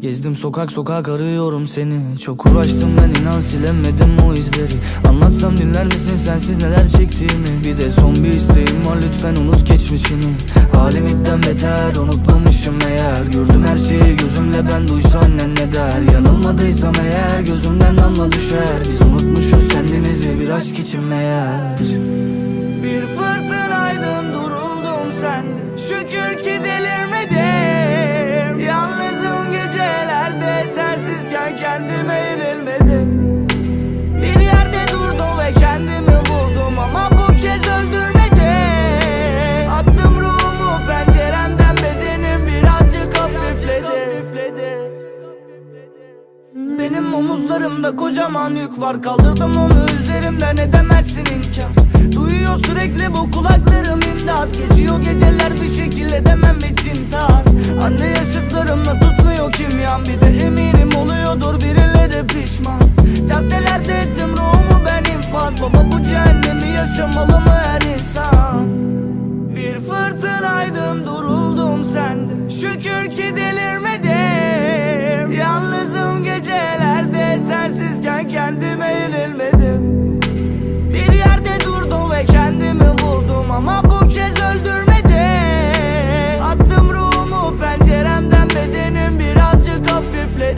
Gezdim sokak sokak arıyorum seni. Çok uğraştım ben inan silemedim o izleri. Anlatsam dinler misin sensiz neler çektiğimi? Bir de son bir isteğim var lütfen unut geçmişini. Halimden beter unutmamışım eğer. Gördüm her şeyi gözümle ben duysa annen ne der? Yanılmadıysam eğer gözümden damla düşer. Biz unutmuşuz kendimizi bir aşk için meğer. Bir fırtınaydım duruldum sende. Şükür ki delirmedim Omuzlarımda kocaman yük var. Kaldırdım onu üzerimden edemezsin inkar. Duyuyor sürekli bu kulaklarım imdat. Geçiyor geceler bir şekil edemem için tar Anne yaşıtlarımla tutmuyor kim kimyam Bir de eminim oluyordur birileri pişman. Caddelerde ettim ruhumu ben infaz. Baba bu cehennemi yaşamalı mı her insan? Bir fırtınaydım duruldum sende. Şükür ki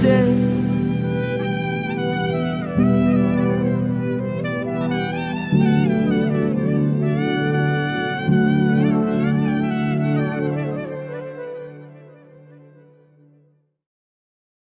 de